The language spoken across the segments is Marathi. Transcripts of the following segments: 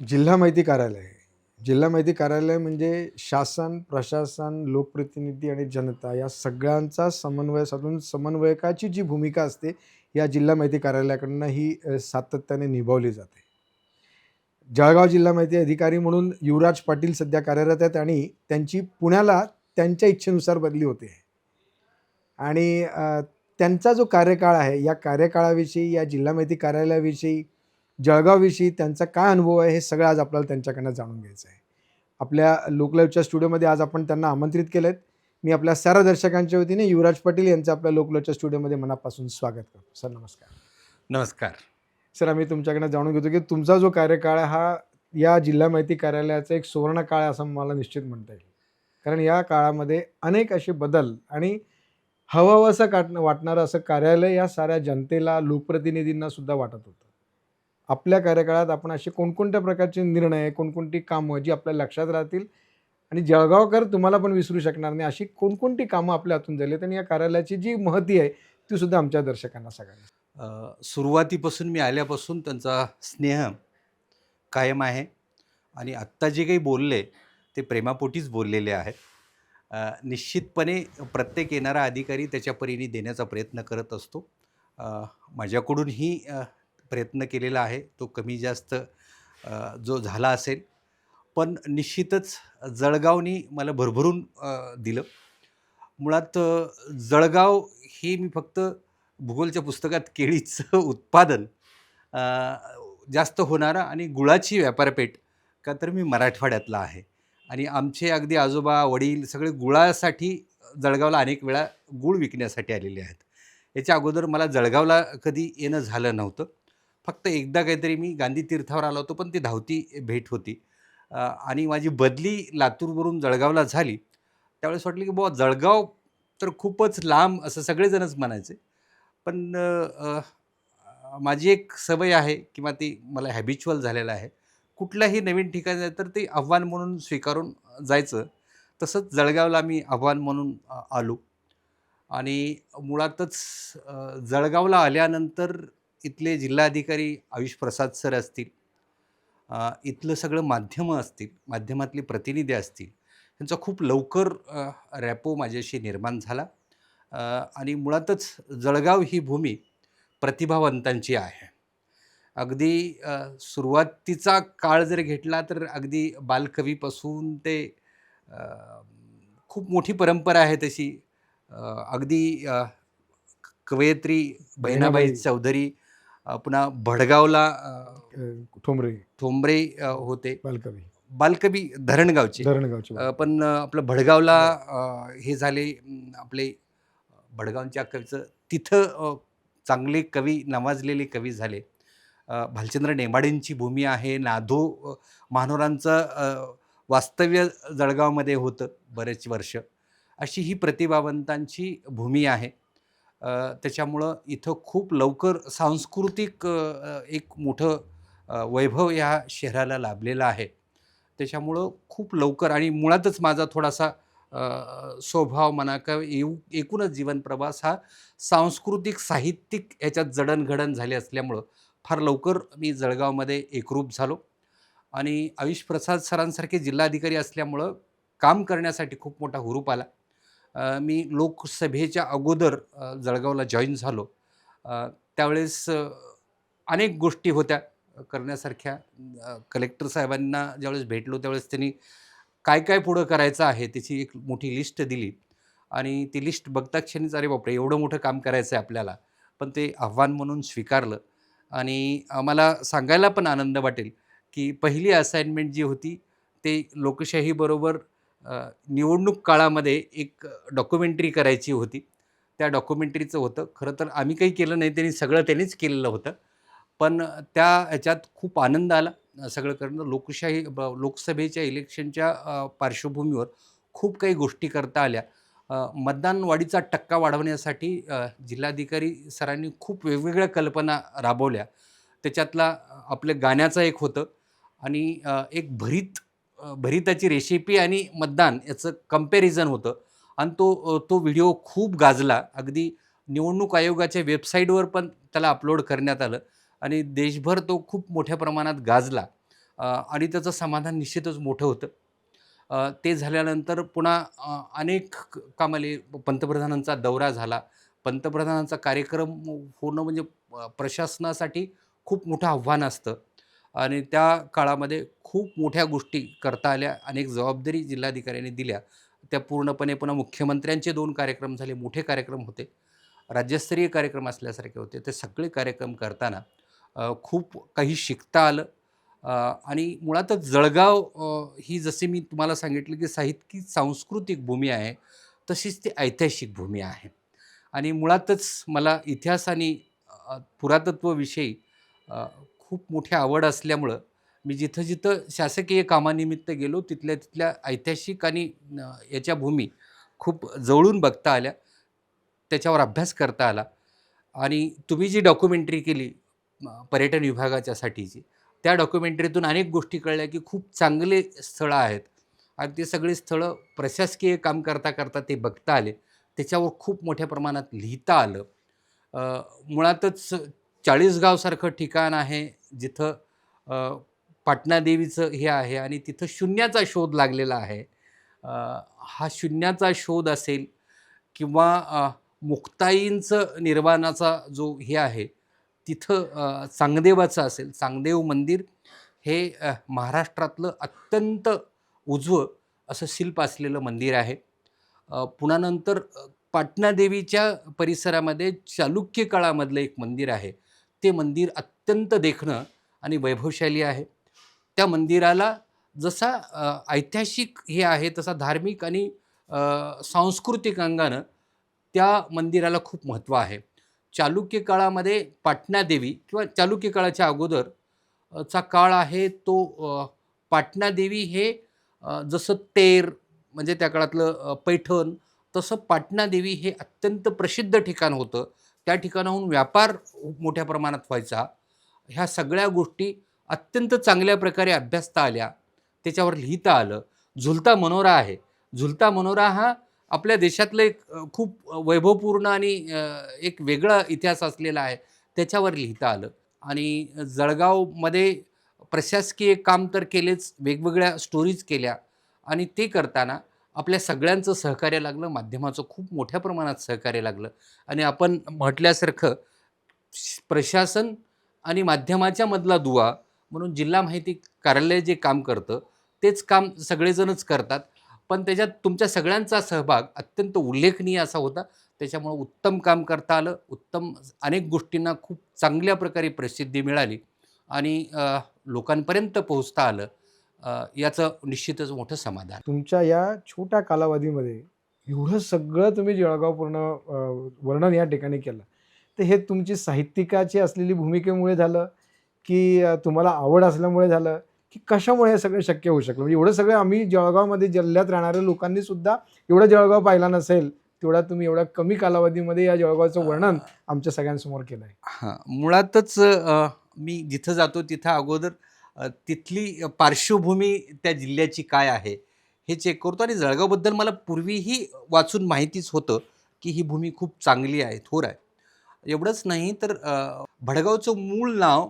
जिल्हा माहिती कार्यालय. जिल्हा माहिती कार्यालय म्हणजे शासन प्रशासन लोकप्रतिनिधी आणि जनता या सगळ्यांचा समन्वय साधून समन्वयकाची जी भूमिका असते या जिल्हा माहिती कार्यालयाकडनं ही सातत्याने निभावली जाते. जळगाव जिल्हा माहिती अधिकारी म्हणून युवराज पाटील सध्या कार्यरत आहेत आणि त्यांची पुण्याला त्यांच्या इच्छेनुसार बदली होते. आणि त्यांचा जो कार्यकाळ आहे या कार्यकाळाविषयी या जिल्हा माहिती कार्यालयाविषयी जळगावविषयी त्यांचा काय अनुभव आहे हे सगळं आज आपल्याला त्यांच्याकडनं जाणून घ्यायचं आहे. आपल्या लोकलाईव्हच्या स्टुडिओमध्ये आज आपण त्यांना आमंत्रित केलं आहे मी आपल्या साऱ्या दर्शकांच्या वतीने युवराज पाटील यांचं आपल्या लोकलाईव्हच्या स्टुडिओमध्ये मनापासून स्वागत करतो. सर नमस्कार. नमस्कार. सर आम्ही तुमच्याकडनं जाणून घेतो की तुमचा जो कार्यकाळ हा या जिल्हा माहिती कार्यालयाचा एक सुवर्ण काळ आहे असं मला निश्चित म्हणता येईल. कारण या काळामध्ये अनेक असे बदल आणि हवं असं काट वाटणारं असं कार्यालय या साऱ्या जनतेला लोकप्रतिनिधींना सुद्धा वाटत होतं. आपल्या कार्यकाळात आपण असे कोणकोणत्या प्रकारचे निर्णय कोणकोणती कामं जी आपल्या लक्षात राहतील आणि जळगावकर तुम्हाला पण विसरू शकणार नाही अशी कोणकोणती कामं आपल्या हातून झाली आणि या कार्यालयाची जी महती आहे ती सुद्धा आमच्या दर्शकांना सगळ्यांना. सुरुवातीपासून मी आल्यापासून त्यांचा स्नेह कायम आहे आणि आत्ता जे काही बोलले ते प्रेमापोटीच बोललेले आहेत. निश्चितपणे प्रत्येक येणारा अधिकारी त्याच्या परीने देण्याचा प्रयत्न करत असतो. माझ्याकडून माझ्याकडूनही प्रयत्न केलेला आहे तो कमी जास्त जो झाला असेल. पण निश्चितच जळगावनी मला भरभरून दिलं. मुळात जळगाव हे मी फक्त भूगोलच्या पुस्तकात केळीचं उत्पादन जास्त होणारा आणि गुळाची व्यापारपेठ का तर मी मराठवाड्यातला आहे. आणि आमचे अगदी आजोबा वडील सगळे गुळासाठी जळगावला अनेक वेळा गुळ विकण्यासाठी आलेले आहेत. याच्या अगोदर मला जळगावला कधी येणं झालं नव्हतं. फक्त एकदा काहीतरी मी गांधी तीर्थावर आलो होतो पण ती धावती भेट होती. आणि माझी बदली लातूरवरून जळगावला झाली. त्यावेळेस वाटलं की बुवा जळगाव तर खूपच लांब असं सगळेजणच म्हणायचे. पण माझी एक सवय आहे किंवा ती मला हॅबिच्युअल झालेलं आहे. कुठल्याही नवीन ठिकाण तर ते आव्हान म्हणून स्वीकारून जायचं. तसंच जळगावला मी आव्हान म्हणून आलो. आणि मुळातच जळगावला आल्यानंतर इथले जिल्हाधिकारी आयुष प्रसाद सर असतील इथलं सगळं माध्यमं असतील माध्यमातली प्रतिनिधी असतील यांचा खूप लवकर रॅपो माझ्याशी निर्माण झाला. आणि मुळातच जळगाव ही भूमी प्रतिभावंतांची आहे. अगदी सुरुवातीचा काळ जर घेतला तर अगदी बालकवीपासून ते खूप मोठी परंपरा आहे तशी. अगदी कवयित्री बहिणाबाई. चौधरी पुन्हा भडगावला ठोंबरे. ठोंबरे होते. बालकवी. बालकवी धरणगावचे. धरणगावचे पण आपलं भडगावला अ, हे झाले आपले भडगावच्या कवीचं तिथं चांगले कवी नावाजलेले कवी झाले. भालचंद्र नेमाडेंची भूमी आहे नाधो महानोरांचं वास्तव्य जळगावमध्ये होतं बरेच वर्ष. अशी ही प्रतिभावंतांची भूमी आहे. त्याच्यामुळं इथं खूप लवकर सांस्कृतिक एक मोठं वैभव या शहराला लाभलेलं आहे. त्याच्यामुळं खूप लवकर आणि मुळातच माझा थोडासा स्वभाव म्हणा किंवा येऊ एकूणच जीवनप्रवास हा सांस्कृतिक साहित्यिक याच्यात जडणघडण झाली असल्यामुळं फार लवकर मी जळगावमध्ये एकरूप झालो. आणि आयुष प्रसाद सरांसारखे जिल्हाधिकारी असल्यामुळं काम करण्यासाठी खूप मोठा हुरूप आला. मी लोकसभेच्या अगोदर जळगावला जॉईन झालो. त्यावेळेस अनेक गोष्टी होत्या करण्यासारख्या. कलेक्टर साहेबांना ज्यावेळेस भेटलो त्यावेळेस त्यांनी काय काय पुढं करायचं आहे त्याची एक मोठी लिस्ट दिली. आणि ती लिस्ट बघता क्षणीच अरे बापरे! एवढं मोठं काम करायचं आहे आपल्याला. पण ते आव्हान म्हणून स्वीकारलं. आणि मला सांगायला पण आनंद वाटेल की पहिली असाइनमेंट जी होती ते लोकशाहीबरोबर निवडणूक काळामध्ये एक डॉक्युमेंटरी करायची होती. त्या डॉक्युमेंटरीचं होतं. खरं तर आम्ही काही केलं नाही त्यांनी सगळं त्यांनीच केलेलं होतं. पण त्या ह्याच्यात खूप आनंद आला. सगळं करणं लोकशाही ब लोकसभेच्या इलेक्शनच्या पार्श्वभूमीवर खूप काही गोष्टी करता आल्या. मतदान वाढीचा टक्का वाढवण्यासाठी जिल्हाधिकारी सरांनी खूप वेगवेगळ्या कल्पना राबवल्या. त्याच्यातला आपलं गाण्याचं एक होतं आणि एक भरीत भरिताची रेसिपी आणि मतदान याचं कंपॅरिझन होतं. आणि तो तो व्हिडिओ खूप गाजला. अगदी निवडणूक आयोगाच्या वेबसाईटवर पण त्याला अपलोड करण्यात आलं. आणि देशभर तो खूप मोठ्या प्रमाणात गाजला. आणि त्याचं समाधान निश्चितच मोठं होतं. ते झाल्यानंतर पुन्हा अनेक कामाले पंतप्रधानांचा दौरा झाला. पंतप्रधानांचा कार्यक्रम होणं म्हणजे प्रशासनासाठी खूप मोठं आव्हान असतं. आणि त्या काळामध्ये खूप मोठ्या गोष्टी करता आल्या अनेक जबाबदारी जिल्हाधिकाऱ्यांनी दिल्या. त्या पूर्णपणे पुन्हा मुख्यमंत्र्यांचे दोन कार्यक्रम झाले मोठे कार्यक्रम होते. राज्यस्तरीय कार्यक्रम असल्यासारखे होते. ते सगळे कार्यक्रम करताना खूप काही शिकता आलं. आणि मुळातच जळगाव ही जसे मी तुम्हाला सांगितलं की साहित्यिक सांस्कृतिक भूमी आहे तशीच ती ऐतिहासिक भूमी आहे. आणि मुळातच मला इतिहास आणि पुरातत्वविषयी खूप मोठी आवड असल्यामुळं मी जिथं जिथं शासकीय कामानिमित्त गेलो तिथल्या तिथल्या ऐतिहासिक आणि याच्या भूमी खूप जवळून बघता आल्या. त्याच्यावर अभ्यास करता आला. आणि तुम्ही जी डॉक्युमेंटरी केली पर्यटन विभागाच्यासाठीची त्या डॉक्युमेंटरीतून अनेक गोष्टी कळल्या की खूप चांगले स्थळं आहेत. आणि ते सगळे स्थळं प्रशासकीय काम करता करता ते बघता आले. त्याच्यावर खूप मोठ्या प्रमाणात लिहिता आलं. मुळातच चाळीसगावसारखं ठिकाण आहे जिथं पाटणादेवीचं हे आहे आणि तिथं शून्याचा शोध लागलेला आहे. हा शून्याचा शोध असेल किंवा मुक्ताईंचं निर्वाणाचा जो हे आहे तिथं चांगदेवाचं असेल चांगदेव मंदिर हे महाराष्ट्रातलं अत्यंत उजवं असं शिल्प असलेलं मंदिर आहे. पुन्हा नंतर पाटणादेवीच्या परिसरामध्ये चालुक्य काळामधलं एक मंदिर आहे. ते मंदिर अत्यंत देखणं आणि वैभवशाली आहे. त्या मंदिराला जसा ऐतिहासिक हे आहे तसा धार्मिक आणि सांस्कृतिक अंगानं त्या मंदिराला खूप महत्त्व आहे. चालुक्य काळामध्ये पाटणादेवी किंवा चालुक्य काळाच्या अगोदर चा काळ आहे तो पाटणादेवी हे जसं तेर म्हणजे त्या काळातलं पैठण तसं पाटणादेवी हे अत्यंत प्रसिद्ध ठिकाण होतं. त्या ठिकाणाहून व्यापार मोठ्या प्रमाणात व्हायचा. ह्या सगळ्या गोष्टी अत्यंत चांगल्या प्रकारे अभ्यासता आल्या. त्याच्यावर लिहिता आलं. झुलता मनोरा आहे. झुलता मनोरा हा आपल्या देशातलं एक खूप वैभवपूर्ण आणि एक वेगळा इतिहास असलेला आहे. त्याच्यावर लिहिता आलं. आणि जळगावमध्ये प्रशासकीय काम तर केलेच वेगवेगळ्या स्टोरीज केल्या. आणि ते करताना आपल्या सगळ्यांचं सहकार्य लागलं. माध्यमाचं खूप मोठ्या प्रमाणात सहकार्य लागलं. आणि आपण म्हटल्यासारखं श- प्रशासन आणि माध्यमाच्या मधला दुवा म्हणून जिल्हा माहिती कार्यालय जे काम करतं तेच काम सगळेजणच करतात. पण त्याच्यात तुमच्या सगळ्यांचा सहभाग अत्यंत उल्लेखनीय असा होता. त्याच्यामुळं उत्तम काम करता आलं. उत्तम अनेक गोष्टींना खूप चांगल्या प्रकारे प्रसिद्धी मिळाली आणि लोकांपर्यंत पोहोचता आलं. याचं निश्चितच मोठं समाधान. तुमच्या या छोट्या कालावधीमध्ये एवढं सगळं तुम्ही जळगाव पूर्ण वर्णन या ठिकाणी केलं. तर हे तुमची साहित्यिकाची असलेली भूमिकेमुळे झालं? की तुम्हाला आवड असल्यामुळे झालं की कशामुळे हे सगळं शक्य होऊ शकलं? म्हणजे एवढं सगळं आम्ही जळगावमध्ये जिल्ह्यात राहणाऱ्या लोकांनी सुद्धा एवढं जळगाव पाहिला नसेल तेवढा तुम्ही एवढ्या कमी कालावधीमध्ये या जळगावचं वर्णन आमच्या सगळ्यांसमोर केलं आहे हां. मुळातच मी जिथं जातो तिथं अगोदर तिथली पार्श्वभूमी त्या जिल्ह्याची काय आहे हे चेक करतो आणि जळगावबद्दल मला पूर्वीही वाचून माहितीच होतं की ही भूमी खूप चांगली आहे थोर आहे. एवढंच नाही तर भडगावचं मूळ नाव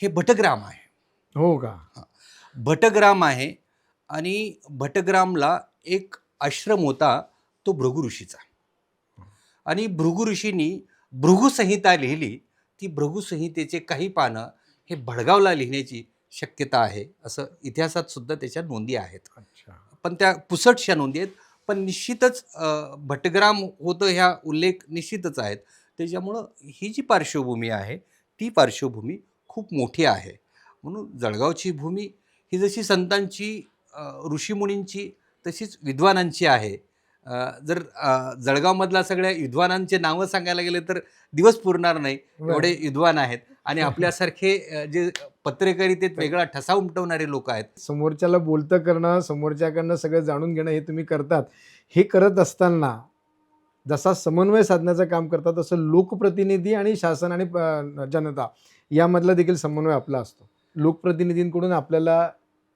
हे भटग्राम आहे. हो का? भटग्राम आहे आणि भटग्रामला एक आश्रम होता तो भृगु ऋषीचा. आणि भृगु ऋषींनी भृगुसंहिता लिहिली. ती भृगुसंहितेचे काही पानं हे भडगावला लिहिण्याची शक्यता आहे असं इतिहासात सुद्धा त्याच्या नोंदी आहेत. पण त्या पुसटशा नोंदी आहेत. पण निश्चितच भटग्राम होतं ह्या उल्लेख निश्चितच आहेत. त्याच्यामुळं ही जी पार्श्वभूमी आहे ती पार्श्वभूमी खूप मोठी आहे. म्हणून जळगावची भूमी ही जशी संतांची ऋषीमुनींची तशीच विद्वानांची आहे. जर अ, जळगावमधला सगळ्या विद्वानांचे नावं सांगायला गेले तर दिवस पुरणार नाही. एवढे विद्वान आहेत. आणि आपल्यासारखे जे पत्रकारितेत वेगळा ठसा उमटवणारे लोक आहेत. समोरच्याला बोलतं करणं समोरच्याकडनं सगळं जाणून घेणं हे तुम्ही करतात. हे करत असताना जसा समन्वय साधण्याचं काम करतात तसं लोकप्रतिनिधी आणि शासन आणि जनता यामधला देखील समन्वय आपला असतो लोकप्रतिनिधींकडून आपल्याला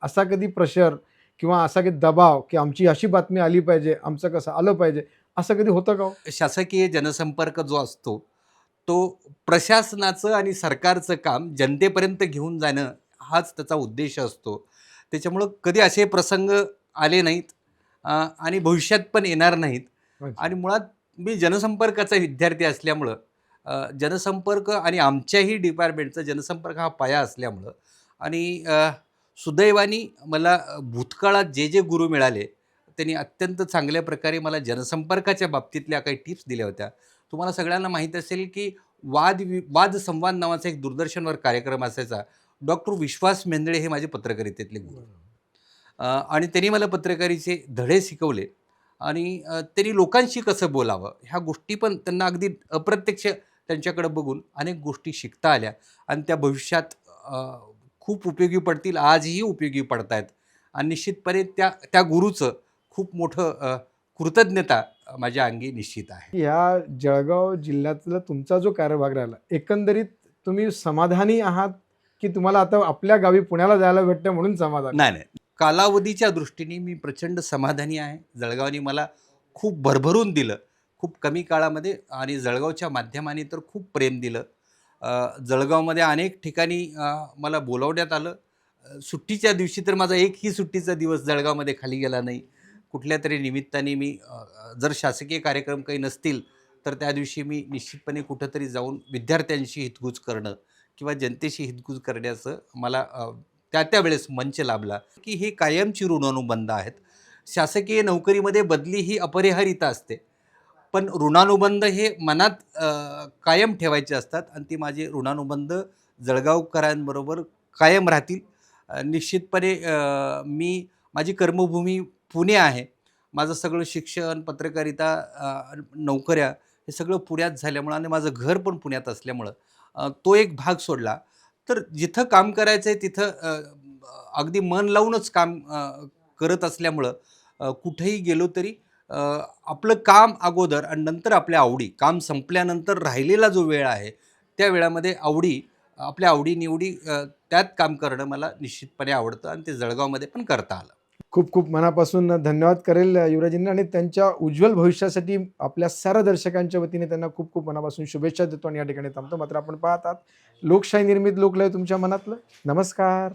असा कधी प्रेशर किंवा असा कधी दबाव की आमची अशी बातमी आली पाहिजे आमचं कसं आलं पाहिजे असं कधी होतं का हो? शासकीय जनसंपर्क जो असतो तो प्रशासनाचं आणि सरकारचं काम जनतेपर्यंत घेऊन जाणं हाच त्याचा उद्देश असतो त्याच्यामुळं कधी असे प्रसंग आले नाहीत आणि भविष्यात पण येणार नाहीत. आणि मुळात मी जनसंपर्काचा विद्यार्थी असल्यामुळं जनसंपर्क आणि आमच्याही डिपार्टमेंटचा जनसंपर्क हा पाया असल्यामुळं आणि सुदैवानी सुदैवाने मला भूतकाळात जे जे गुरु मिळाले त्यांनी अत्यंत चांगल्या प्रकारे मला जनसंपर्काच्या बाबतीतल्या काही टिप्स दिल्या होत्या. तुम्हाला सगळ्यांना माहीत असेल की वाद वि वाद संवाद नावाचा एक दूरदर्शनवर कार्यक्रम असायचा. डॉक्टर विश्वास मेंदळे हे माझे पत्रकारितेतले गुरु आणि त्यांनी मला पत्रकारीचे धडे शिकवले आणि त्यांनी लोकांशी कसं बोलावं ह्या गोष्टी पण त्यांना अगदी अप्रत्यक्ष त्यांच्याकडे बघून अनेक गोष्टी शिकता आल्या आणि त्या भविष्यात खूप उपयोगी पडतील आजही उपयोगी पडत आहेत आणि निश्चितपणे त्या त्या गुरुचं खूप मोठं कृतज्ञता माझ्या अंगी निश्चित आहे. या जळगाव जिल्ह्यातला तुमचा जो कार्यभाग राहिला एकंदरीत तुम्ही समाधानी आहात की तुम्हाला आता आपल्या गावी पुण्याला जायला भेटतं म्हणून समाधान? नाही नाही. कालावधीच्या दृष्टीने मी प्रचंड समाधानी आहे. जळगावने मला खूप भरभरून दिलं. खूप कमी काळामध्ये आणि जळगावच्या माध्यमाने तर खूप प्रेम दिलं. जळगावमध्ये अनेक ठिकाणी मला बोलावण्यात आलं. सुट्टीच्या दिवशी तर माझा एकही सुट्टीचा दिवस जळगावमध्ये खाली गेला नाही. कुठल्या तरी निमित्ताने मी जर शासकीय कार्यक्रम काही नसतील तर त्या दिवशी मी निश्चितपणे कुठंतरी जाऊन विद्यार्थ्यांशी हितगुज करणं किंवा जनतेशी हितगुज करण्याचं मला त्या त्या वेळेस मंच लाभला. की हे कायमची ऋणानुबंध आहेत. शासकीय नोकरीमध्ये बदली ही अपरिहार्यता असते. पण ऋणानुबंध हे मनात कायम ठेवायचे असतात आणि ती माझे ऋणानुबंध जळगावकरांबरोबर कायम राहतील. निश्चितपणे मी माझी कर्मभूमी पुणे आहे. माझं सगळं शिक्षण पत्रकारिता नोकऱ्या हे सगळं पुण्यात झाल्यामुळं आणि माझं घर पण पुण्यात असल्यामुळं तो एक भाग सोडला. तर जिथं काम करायचं आहे तिथं अगदी मन लावूनच काम करत असल्यामुळं कुठेही गेलो तरी आपलं काम अगोदर आणि नंतर आपल्या आवडी काम संपल्यानंतर राहिलेला जो वेळ आहे त्या वेळामध्ये आवडी आपल्या आवडीनिवडी त्यात काम करणं मला निश्चितपणे आवडतं आणि ते जळगावमध्ये पण करता आलं. खूप खूप मनापासून धन्यवाद करेल युवराजींना आणि त्यांच्या उज्ज्वल भविष्यासाठी आपल्या सर्व दर्शकांच्या वतीने त्यांना खूप खूप मनापासून शुभेच्छा देतो आणि या ठिकाणी थांबतो. मात्र आपण पाहतात लोकशाही निर्मित लोकलय तुमच्या मनातलं. नमस्कार.